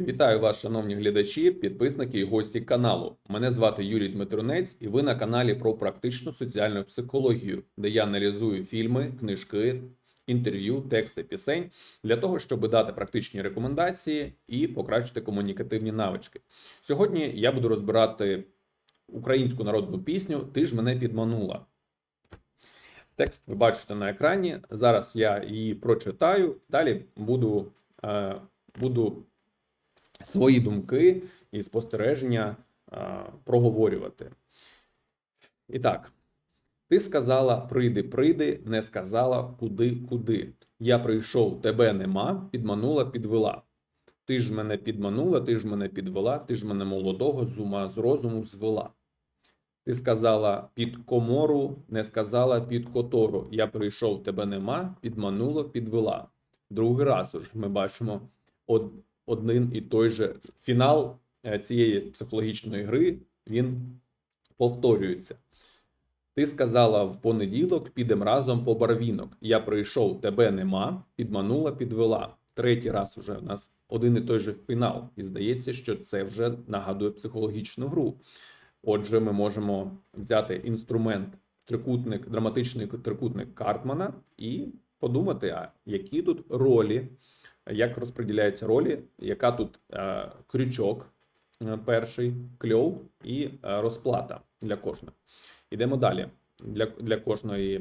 Вітаю вас, шановні глядачі, підписники і гості каналу. Мене звати Юрій Дмитрунець, і ви на каналі про практичну соціальну психологію, де я аналізую фільми, книжки, інтерв'ю, тексти пісень для того, щоб дати практичні рекомендації і покращити комунікативні навички. Сьогодні я буду розбирати українську народну пісню Ти ж мене підманула. Текст ви бачите на екрані. Зараз я її прочитаю. Далі буду, е, буду свої думки і спостереження проговорювати. І так, ти сказала прийди, прийди, не сказала куди, куди. Я прийшов, тебе нема, підманула, підвела. Ти ж мене підманула, ти ж мене підвела, ти ж мене молодого з ума з розуму звела. Ти сказала під комору, не сказала під котору. Я прийшов, тебе нема, підманула, підвела. Другий раз уже ми бачимо один і той же фінал е, цієї психологічної гри. Він повторюється. Ти сказала в понеділок, підем разом по барвінок. Я прийшов, тебе нема, підманула, підвела. Третій раз уже у нас один і той же фінал. І здається, що це вже нагадує психологічну гру. Отже, ми можемо взяти інструмент трикутник, драматичний трикутник Картмана і подумати, а які тут ролі, як розподіляються ролі, яка тут е, крючок е, перший, кльов і е, розплата для кожного. Ідемо далі для, для, кожної,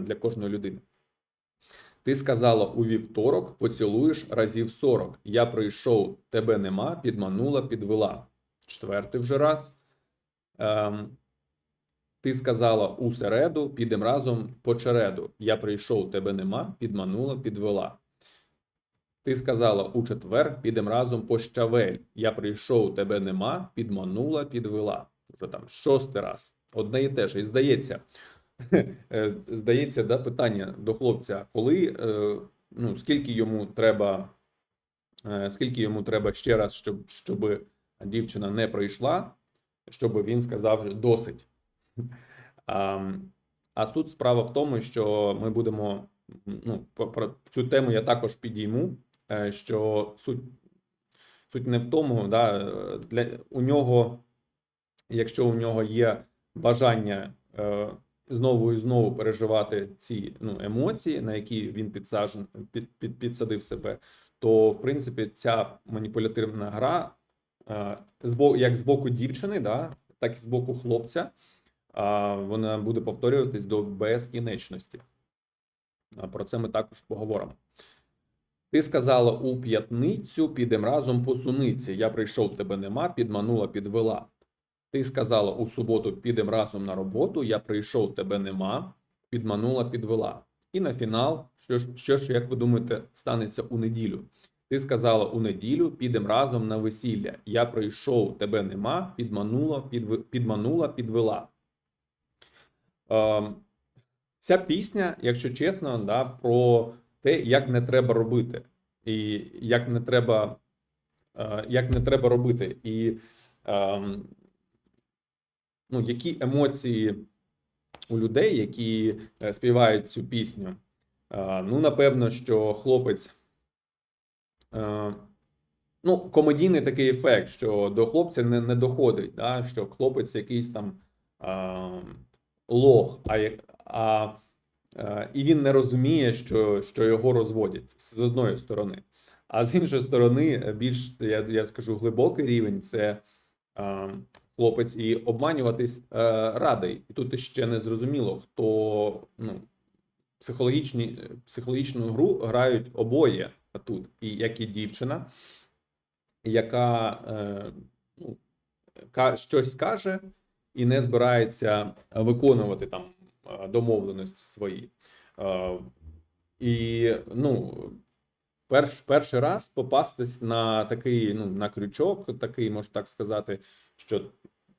для кожної людини. Ти сказала у вівторок, поцілуєш разів 40. Я прийшов, тебе нема, підманула, підвела. Четвертий вже раз. Ем, ти сказала у середу, підем разом по череду. Я прийшов, тебе нема, підманула, підвела. Ти сказала у четвер, підем разом по щавель. Я прийшов, тебе нема, підманула, підвела. Вже там шостий раз. Одне і те ж. І здається, е, здається, да, питання до хлопця, коли, е, ну, скільки йому треба, е, скільки йому треба ще раз, щоб, щоб дівчина не прийшла, щоб він сказав досить. А, а тут справа в тому, що ми будемо ну, про- цю тему я також підійму, що суть, суть не в тому, да, е, для, у нього, якщо у нього є бажання е, знову і знову переживати ці ну, емоції, на які він підсажен, під, під, підсадив себе, то в принципі ця маніпулятивна гра, е, як з боку дівчини, да, так і з боку хлопця, а, вона буде повторюватись до безкінечності. Про це ми також поговоримо. Ти сказала у п'ятницю, підем разом по суниці. Я прийшов, тебе нема, підманула, підвела. Ти сказала у суботу, підем разом на роботу. Я прийшов, тебе нема, підманула, підвела. І на фінал, що ж, що ж, як ви думаєте, станеться у неділю? Ти сказала у неділю, підем разом на весілля. Я прийшов, тебе нема, підманула, підв... підманула, підвела. Ем, Ця пісня, якщо чесно, да, про те, як не треба робити, і як не треба, е, як не треба робити, і ем, ну, які емоції у людей, які е, співають цю пісню. Е, Ну, напевно, що хлопець. Ну, комедійний такий ефект, що до хлопця не, не доходить, да? що хлопець якийсь там е, лох, а, а, і він не розуміє, що, що його розводять з одної сторони. А з іншої сторони, е, більш я, я скажу глибокий рівень це е, хлопець і обманюватись е, радий. І тут ще не зрозуміло, хто ну, психологічні, психологічну гру грають обоє тут, і як і дівчина, яка е, ну, ка- щось каже і не збирається виконувати там е, домовленості свої. І ну, перш, перший раз попастись на такий ну, на крючок, такий, можна так сказати, що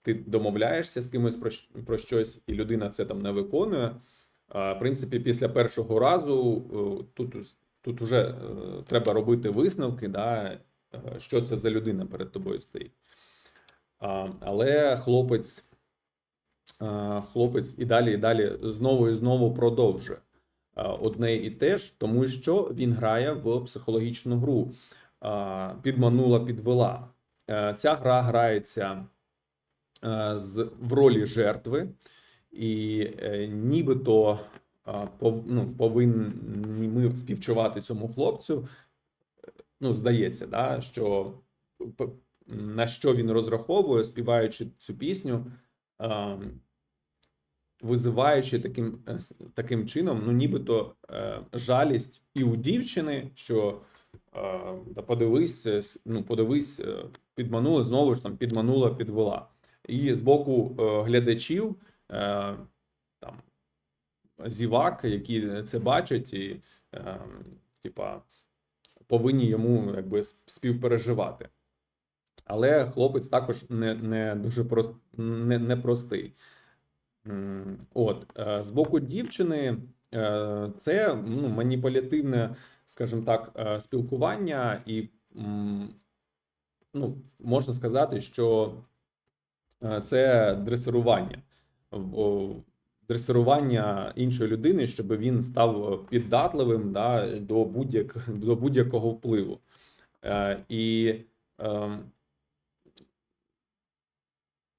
ти домовляєшся з кимось про, про щось, і людина це там не виконує. В принципі, після першого разу е, тут, тут уже е, треба робити висновки, да, е, що це за людина перед тобою стоїть. Але хлопець, хлопець і далі, і далі знову і знову продовжує одне і те ж, тому що він грає в психологічну гру. підманула, підвела. Е, Ця гра грається е, з, в ролі жертви, і е, нібито ну, повинні ми співчувати цьому хлопцю. Ну, здається, да, що на що він розраховує, співаючи цю пісню, а, визиваючи таким, е, таким чином, ну, нібито е, жалість і у дівчини, що е, да подивись, ну, подивись, підманула, знову ж там підманула, підвела. І з боку глядачів, там, зівак, які це бачать, і типа, повинні йому якби співпереживати. Але хлопець також не, не дуже прост, не, не. От, е, з боку дівчини, е, це ну, маніпулятивне, скажімо так, е, спілкування, і ну, можна сказати, що це дресирування. Дресирування іншої людини, щоб він став піддатливим да, до, будь-як, до будь-якого впливу. І ем,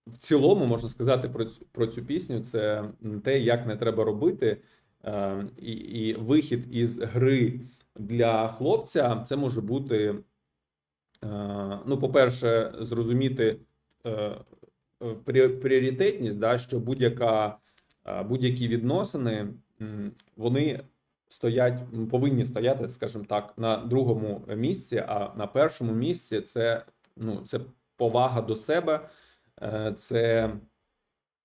в цілому можна сказати про цю, про цю пісню: це те, як не треба робити. Е, і, і вихід із гри для хлопця це може бути, е, ну, по-перше, зрозуміти е, пріоритетність, да, що будь-яка, е, будь-які відносини вони стоять, повинні стояти, скажімо так, на другому місці, а на першому місці це, ну, це повага до себе. Е, це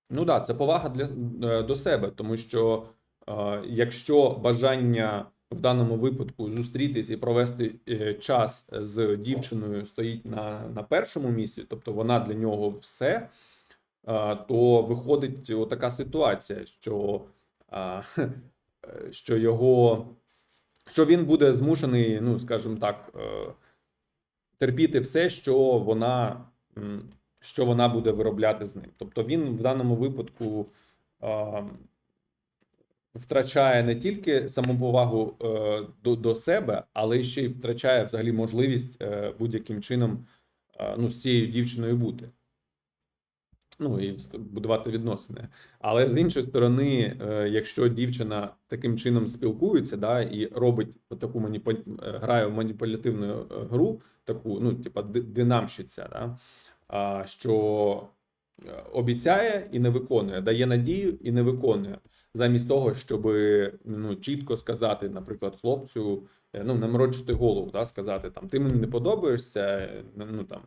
ну да, це повага для е, до себе, тому що е, якщо бажання в даному випадку зустрітись і провести час з дівчиною стоїть на, на першому місці, тобто вона для нього все, то виходить така ситуація, що, що його що він буде змушений, ну скажімо так, терпіти все, що вона, що вона буде виробляти з ним. Тобто він в даному випадку а, втрачає не тільки самоповагу е, до, до себе, але ще й втрачає взагалі можливість е, будь-яким чином е, ну, з цією дівчиною бути. Ну і будувати відносини. Але з іншої сторони, е, якщо дівчина таким чином спілкується, да, і робить таку маніпу... е, грає в маніпулятивну е, гру, таку, ну, типа динамщиця, да, що е, обіцяє і не виконує, дає надію і не виконує, замість того, щоб ну, чітко сказати, наприклад, хлопцю, е, ну, не морочити голову, да, сказати там, ти мені не подобаєшся, е, ну там.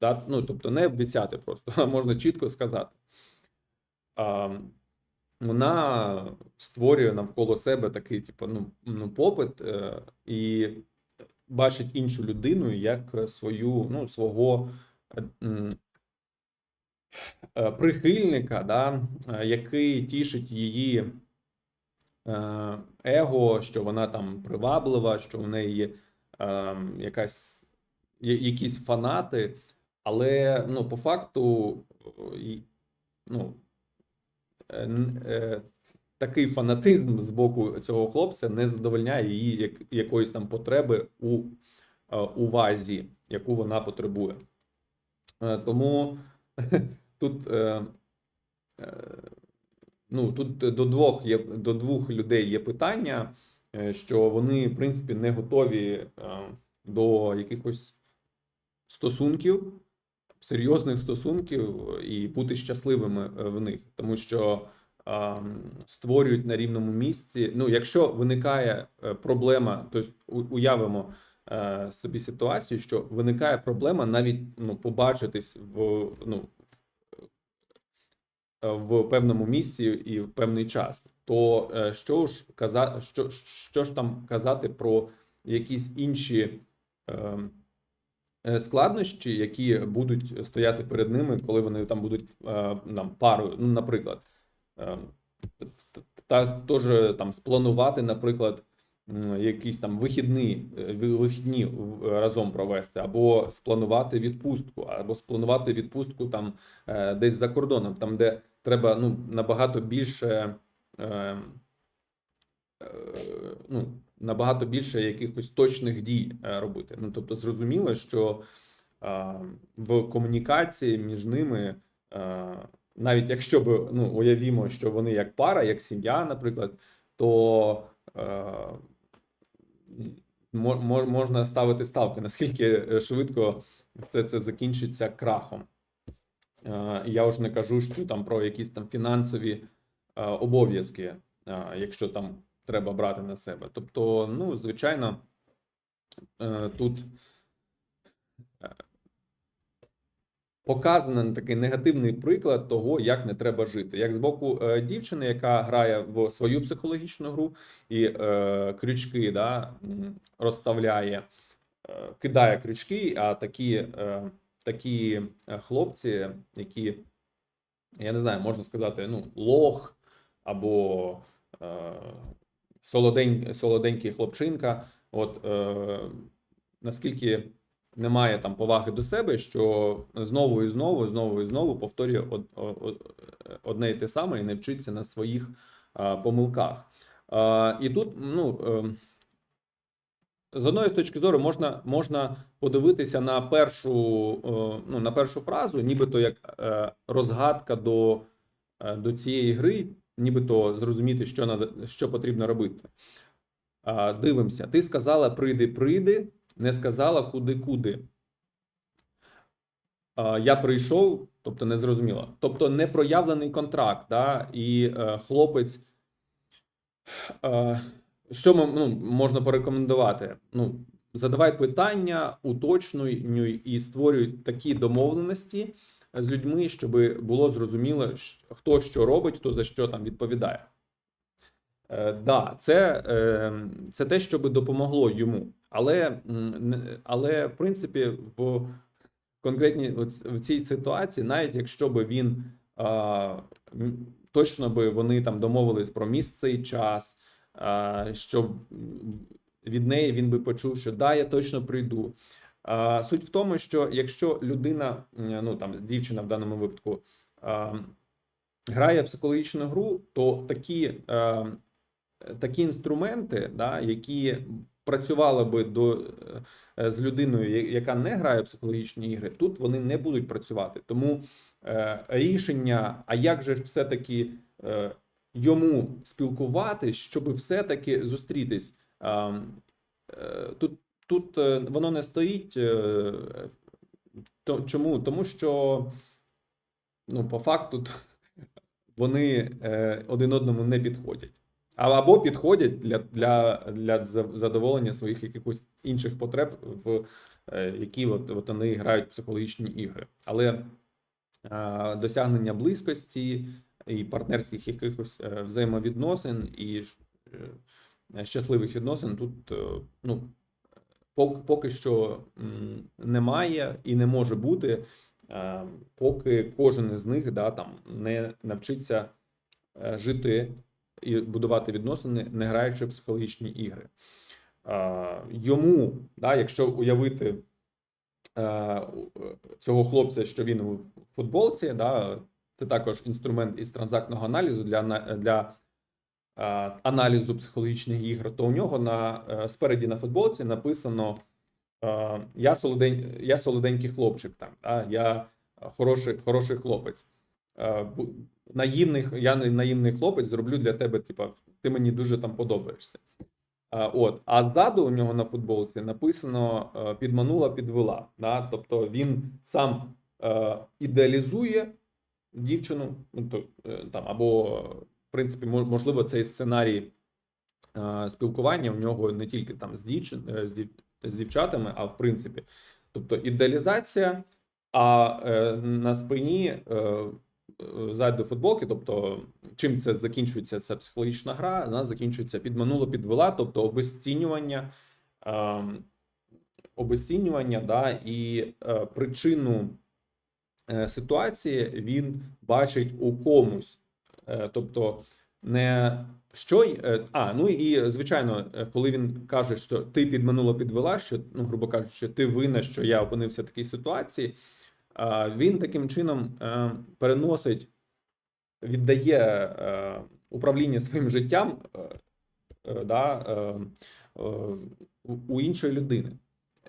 Да? Ну, тобто не обіцяти просто, а можна чітко сказати. А, вона створює навколо себе такий, типу, ну, ну, попит і бачить іншу людину як свою, ну, свого прихильника, да, е, який тішить її е, его, що вона там приваблива, що в неї е, якась, якісь фанати. Але ну, по факту, ну, е, е, такий фанатизм з боку цього хлопця не задовольняє її як, якоїсь там потреби у е, увазі, яку вона потребує. Е, Тому тут, е, е, ну, тут до двох є до двох людей є питання, що вони, в принципі, не готові до якихось стосунків серйозних стосунків і бути щасливими в них, тому що створюють на рівному місці. Ну, якщо виникає проблема, то уявимо е, собі ситуацію, що виникає проблема навіть ну, побачитись в ну. е, В певному місці і в певний час, то е, що ж казати, що, що ж там казати про якісь інші е, е, складнощі, які будуть стояти перед ними, коли вони там будуть е, нам парою. Ну, наприклад, е, та теж там спланувати, наприклад, якісь там вихідні, е, вихідні разом провести, або спланувати відпустку, або спланувати відпустку там е, десь за кордоном, там де треба ну набагато більше. Е, ну, набагато більше якихось точних дій робити. Ну, тобто, зрозуміло, що в комунікації між ними, навіть якщо б ну, уявімо, що вони як пара, як сім'я, наприклад, то можна ставити ставки, наскільки е, швидко все це закінчиться крахом. Е, Я вже не кажу, що там про якісь там фінансові е, обов'язки, якщо там треба брати на себе. Тобто, ну, звичайно, тут е, показаний такий негативний приклад того, як не треба жити. Як з боку е, дівчини, яка грає в свою психологічну гру і е, крючки да, розставляє, е, кидає крючки, а такі, е, такі е, хлопці, які, я не знаю, можна сказати, ну, лох або е, солодень, солоденький хлопчинка. От е, наскільки немає там поваги до себе, що знову і знову, знову і знову повторює од, од- одне і те саме і не вчиться на своїх помилках. І тут, ну. Е, з одної точки зору можна, можна подивитися на першу, е, ну, на першу фразу, нібито як е, розгадка до, е, до цієї гри, нібито зрозуміти, що, надо, що потрібно робити. Дивимося. Ти сказала прийди, прийди, не сказала куди, куди. Я прийшов, тобто не зрозуміло. Тобто непроявлений контракт, да? і е, хлопець. Е, що ми, ну, можна порекомендувати? Ну, задавай питання, уточнюй і створюй такі домовленості з людьми, щоб було зрозуміло, хто що робить, хто за що там відповідає. Е, да, це, е, це те, що би допомогло йому. Але, але в принципі, в конкретній в цій ситуації, навіть якщо би він а, точно би вони там домовились про місце і час, а, щоб від неї він би почув, що да, я точно прийду. А, суть в тому, що якщо людина, ну там дівчина в даному випадку, а, грає психологічну гру, то такі, е, такі інструменти, да, які працювали би до, е, з людиною, яка не грає в психологічні ігри, тут вони не будуть працювати. Тому е, рішення, а як же все-таки е, йому спілкувати, щоб все-таки зустрітись. А, е, Тут, тут е, воно не стоїть. е, то- Чому? Тому що, ну, по факту, вони е, один одному не підходять. Або підходять для, для, для задоволення своїх якихось інших потреб, в е, які от, от вони грають психологічні ігри. Але е, досягнення близькості і партнерських якихось е, взаємовідносин і е, щасливих відносин тут е, ну, поки, що немає і не може бути, е, поки кожен із них да, там, не навчиться е, жити і будувати відносини, не граючи в психологічні ігри. Йому, да, якщо уявити е, цього хлопця, що він у футболці, да, це також інструмент із транзактного аналізу для, для е, аналізу психологічних ігр, то у нього на е, спереді на футболці написано я, солодень, я солоденький хлопчик, там, да, я хороший, хороший хлопець. Наївний, я не- наївний хлопець, зроблю для тебе, типа, ти мені дуже там подобаєшся. От, а ззаду у нього на футболці написано е, підманула, підвела. Да? Тобто він сам е, ідеалізує дівчину, ну, то, е, там, або, в принципі, можливо, цей сценарій е, спілкування у нього не тільки там з, дівчин, е, з, дів, з дівчатами, а в принципі. Тобто ідеалізація, а е, на спині е, е, ззаду футболки, тобто чим це закінчується, ця психологічна гра, вона закінчується підмануло, підвела, тобто обесцінювання, е, обесцінювання, да, і е, причину е, ситуації він бачить у комусь. Е, тобто не що й- е, а, ну і звичайно, е, коли він каже, що ти підманула, підвела, що ну, грубо кажучи, ти винна, що я опинився в такій ситуації. Він таким чином е, переносить, віддає е, управління своїм життям е, да, у- іншої людини.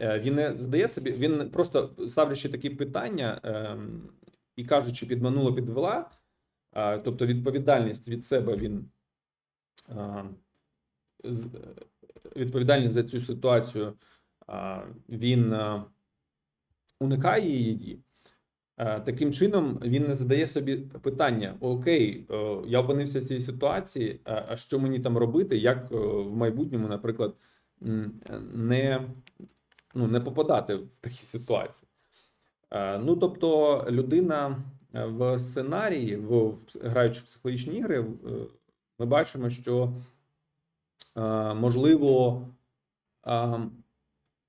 Він не задає собі, він просто ставлячи такі питання і кажучи, підманула, підвела, тобто відповідальність від себе він відповідальність за цю ситуацію він уникає її. Е, Таким чином він не задає собі питання: Окей, е, я опинився в цій ситуації, а що мені там робити, як е, в майбутньому, наприклад, не, ну, не попадати в такі ситуації. Ну, тобто, людина в сценарії, в, граючи в психологічні ігри, ми бачимо, що можливо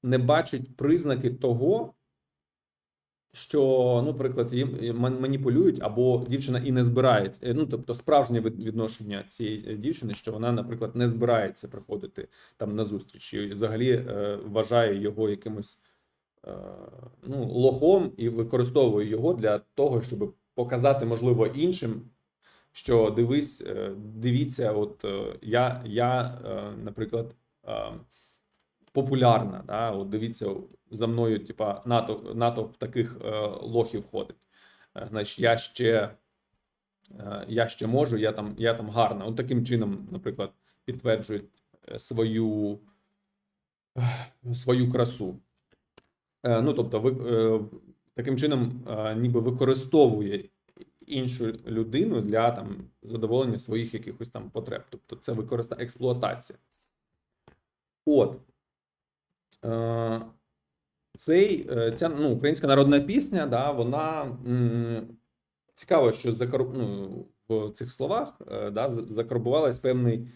не бачить признаки того, що, наприклад, їм ман- маніпулюють, або дівчина і не збирається. Е, Ну, тобто, справжнє відношення цієї е, дівчини, що вона, наприклад, не збирається приходити там на зустріч, і взагалі е, вважає його якимось е, ну, лохом і використовує його для того, щоб показати, можливо, іншим, що дивись, е, дивіться, от е, я, я е, наприклад, е, популярна. Да? От дивіться, за мною, типа, натовп, натовп таких е, лохів ходить. Е, Значить, я ще, е, я ще можу, я там, я там гарна. От таким чином, наприклад, підтверджують е, свою, е, свою красу. Е, Ну, тобто, ви, е, таким чином, е, ніби використовує іншу людину для там задоволення своїх якихось там потреб. Тобто, це використа експлуатація. От. Е, Цей, е, ця ну, українська народна пісня, да, вона цікаво, що закор... ну, в цих словах е, да, закарбувалась певний,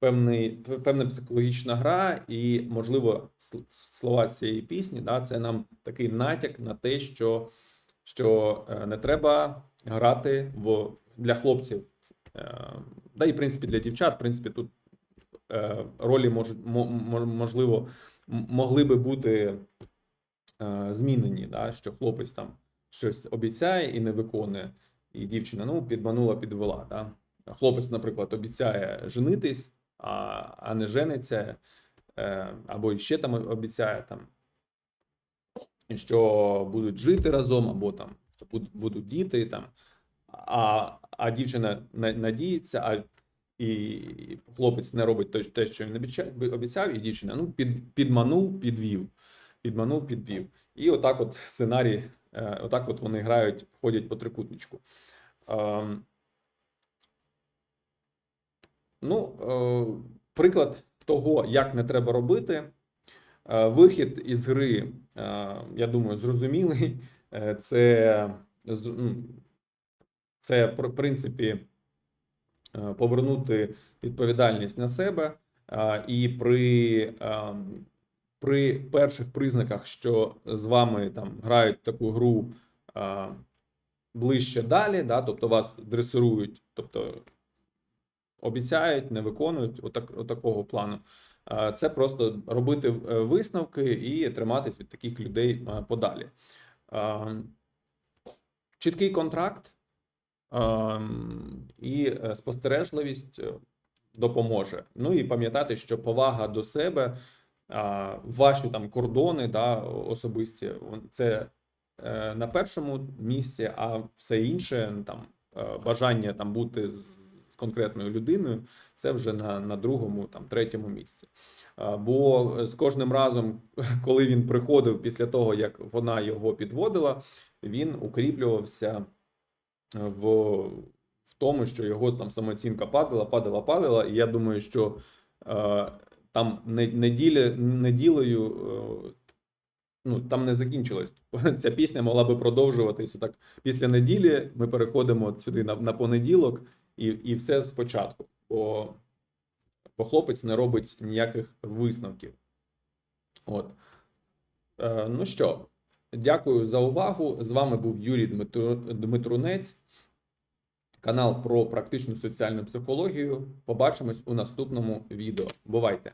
певний, певна психологічна гра, і, можливо, слова цієї пісні, да, це нам такий натяк на те, що, що не треба грати в, для хлопців, да і в принципі для дівчат, в принципі, тут ролі мож, мо- мо- можливо могли би бути е, змінені, да, що хлопець там щось обіцяє і не виконує, і дівчина ну, підманула, підвела. Да. Хлопець, наприклад, обіцяє женитись, а, а не жениться, е, або ще там обіцяє там, що будуть жити разом, або там що будуть, діти там. А, а дівчина на- надіється, а і хлопець не робить те- що він обіцяв, і дівчина ну, під, підманув, підвів. Підманув, підвів. І отак от сценарій, е, отак от вони грають, ходять по трикутничку. Ем, Ну, е, приклад того, як не треба робити. Е, Вихід із гри, я думаю, зрозумілий. Це, ну, це в принципі, повернути відповідальність на себе. е, І при, е, при перших признаках, що з вами там грають таку гру е, ближче далі, да, тобто вас дресирують, тобто обіцяють, не виконують, отак, отакого плану. Е, Це просто робити е, висновки і триматись від таких людей е, подалі. Е, Чіткий контракт е, і е, спостережливість е, допоможе. Ну і пам'ятати, що повага до себе, ваші там кордони, да, особисті, це е, на першому місці, а все інше, ну, там бажання там бути з конкретною людиною, це вже на, на другому, там третьому місці. Бо з кожним разом, коли він приходив після того, як вона його підводила, він укріплювався в, в тому, що його там самооцінка падала, падала, падала. І я думаю, що е, там не- неділі, неділею е, ну, там не закінчилось. Ця пісня могла би продовжуватися так. Після неділі ми переходимо сюди на, на понеділок, і, і все спочатку. Бо, бо хлопець не робить ніяких висновків. От. Е, ну що, дякую за увагу. З вами був Юрій Дмитрунець, канал про практичну соціальну психологію. Побачимось у наступному відео. Бувайте!